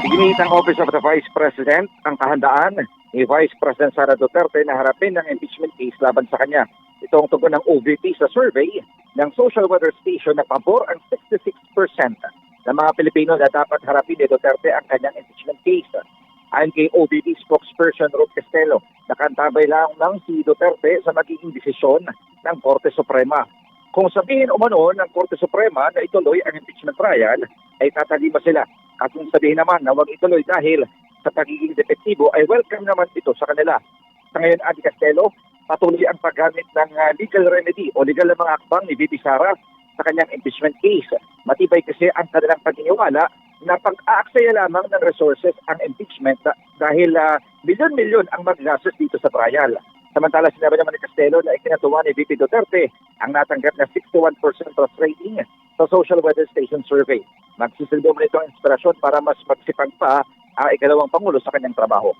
Iginit ng Office of the Vice President ang kahandaan ni Vice President Sara Duterte na harapin ng impeachment case laban sa kanya. Ito ang tugon ng OVP sa survey ng Social Weather Station na pabor ang 66% ng mga Pilipino na dapat harapin ni Duterte ang kanyang impeachment case. Ayon kay OVP spokesperson Ruth Castelo, nakantabay lang ng si Duterte sa magiging desisyon ng Korte Suprema. Kung sabihin umano ng Korte Suprema na ituloy ang impeachment trial, ay tatalima sila. At kung sabihin naman na huwag ituloy dahil sa pagiging depektibo, ay welcome naman ito sa kanila. Sa ngayon, Adi Castelo, patuloy ang paggamit ng ah, legal remedy o legal na mga akbang ni VP Sara sa kanyang impeachment case. Matibay kasi ang kanilang paniniwala na pag-aaksaya lamang ng resources ang impeachment da- dahil ah, milyon-milyon ang magagastos dito sa trial. Samantala, sinabi naman ni Castelo na ikinatuwa ni VP Duterte ang natanggap na 61% trust rating sa Social Weather Station Survey. Magsisilbi mo nito ang inspirasyon para mas magsipag pa ang ikalawang Pangulo sa kanyang trabaho.